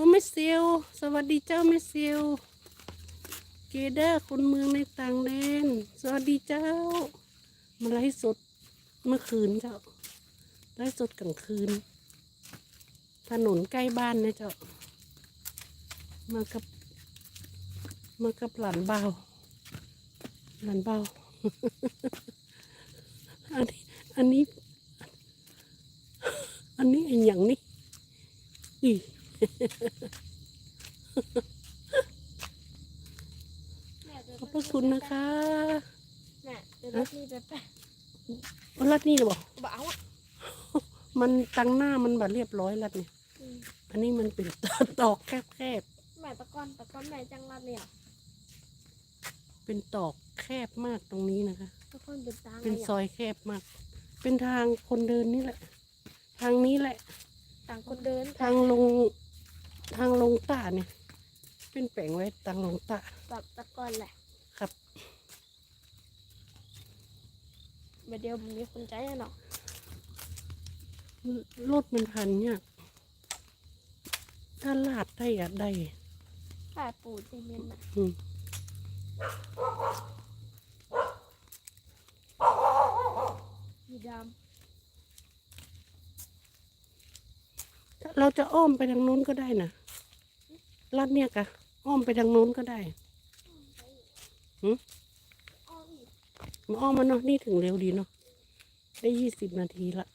อ้แม่เซียวสวัสดีเจ้าแม่เซียวเกเดอร์คนเมืองในต่างแดนสวัสดีเจ้า มาไลฟ์สดเมื่อคืนเจ้าไลฟ์สดกลางคืน ถนนใกล้บ้านนะเจ้า มากับ มากับหลานเบาหลานเบาอันนี้อันนี้ อันนี้อันอย่างนี้อี๋ ขอบพระคุณนะคะแม่เดี๋ยวรถนี่ไปแปะวันรัดนี่หรอบอกบ่เอาอะมันตั้งหน้ามันแบบเรียบร้อยรัดเนี่ยอืมอันนี้มันเป็นตอกแคบแม่ตะก้อนตะก้อนแม่จังรัดเลยอะๆเป็นตอกแคบมากตรงนี้นะคะ ตะก้อนเป็นตางเป็นอะไรซอยแคบมาก เป็นทางคนเดินนี่แหละ ทางนี้แหละ ต่างคนเดินทางลง ทางลงตาเนี่ย เป็นแปลงไว้ทางลงตาแบบตะก้อนแหละครับเดี๋ยวเดียวมันมีคนใจแน่นอนรถมันพันเนี่ยากถ้าลาดได้อะได้ค่าปูนซีเมนต์น่ะอืมมีดถ้าเราจะอ้อมไปทางนู้นก็ได้นะ ลัดเนี่ยกะอ้อมไปทางนู้นก็ได้ำอ้ออีกมาอ้อมมาเนาะนี่ถึงเร็วดีเนาะได้ยี่สิบนาทีละ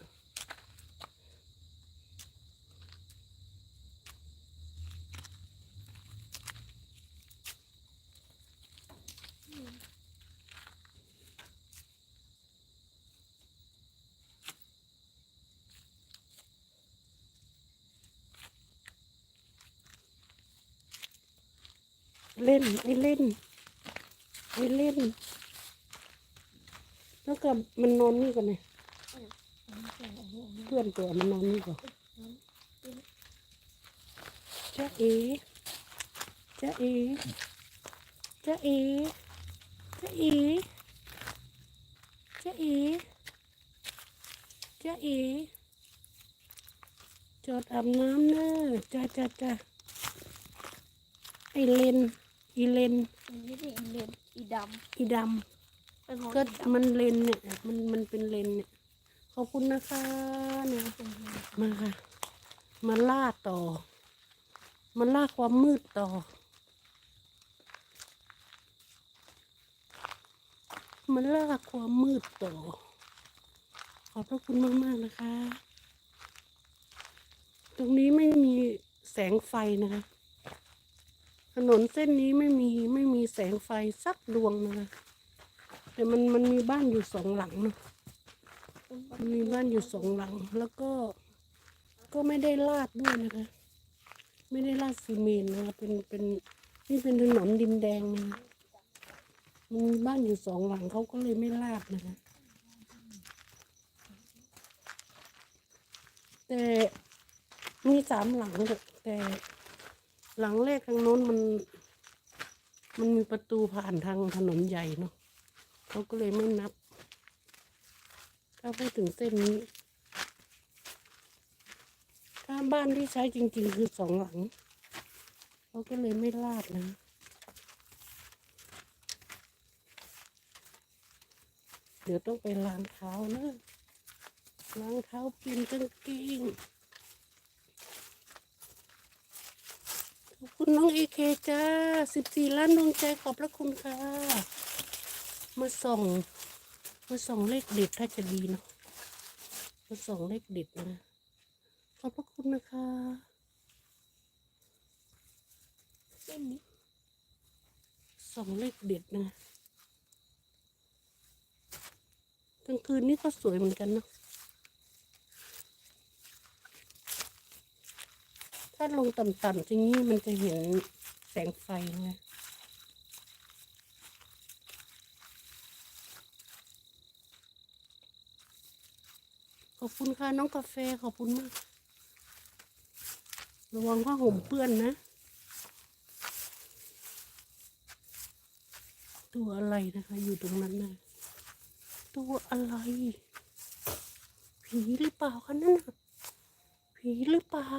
เล่นไอ้เล่นไอ้เล่น แล้วก็มันนอนนี่ก่อนเนี่ยเพื่อนตัวมันนอนนี่ก่อนจ้าเอจ้าเอจ้าเอจ้าเอจ้าเอจ้าเอจอดอาบน้ำเนอะจ้าจ้าจ้าไอเลน อีเลนอันนี้เป็นอีเลนอีดอีดำำเป็นของก็อีดำมันเลนเนี่ยมันมันเป็นเลนเนี่ยขอบคุณนะคะเนี่ยมาค่ะ มาล่าต่อ มาล่าความมืดต่อ มาล่าความมืดต่อ ขอบพระคุณมากๆนะคะ ตรงนี้ไม่มีแสงไฟนะคะ ถนนเส้นนี้ไม่มีไม่มีแสงไฟสักดวงนะคะแต่มันมันมีบ้านอยู่สองหลังเนาะมันมีบ้านอยู่สองหลัง แล้วก็ก็ไม่ได้ลาดด้วยนะคะ ไม่ได้ลาดซีเมนต์นะคะเป็นเป็นนี่เป็นถนนดินแดงนะมันมีบ้านอยู่สองหลังเขาก็เลยไม่ลาดนะคะ แต่มีสามหลังแต่ หลังแรกทางโน้นมัน มันมีประตูผ่านทางถนนใหญ่เนาะเขาก็เลยไม่นับ ถ้าพูดถึงเส้นนี้ ถ้าบ้านที่ใช้จริง ๆ คือสองหลังเขาก็เลยไม่ลาดนะเดี๋ยวต้องไปล้างเท้านะล้างเท้าเปลี่ยนกางเกง อบคุณน้องเอเคจ้าสิบสี่ล้านดวงใจขอบพระคุณค่ะ มาส่อง มาส่องเลขเด็ดถ้าจะดีเนาะ มาส่องเลขเด็ดนะ ขอบพระคุณนะคะเส้นนี้ส่องเลขเด็ดนะกลางคืนนี่ก็สวยเหมือนกันเนาะ ถ้าลงต่ำๆอย่างนี้มันจะเห็นแสงไฟไงขอบคุณค่ะน้องกาแฟขอบคุณมาก ระวังผ้าห่มเปื้อนนะ ตัวอะไรนะคะ อยู่ตรงนั้นนะตัวอะไร ผีหรือเปล่าคะนั่นผีหรือเปล่า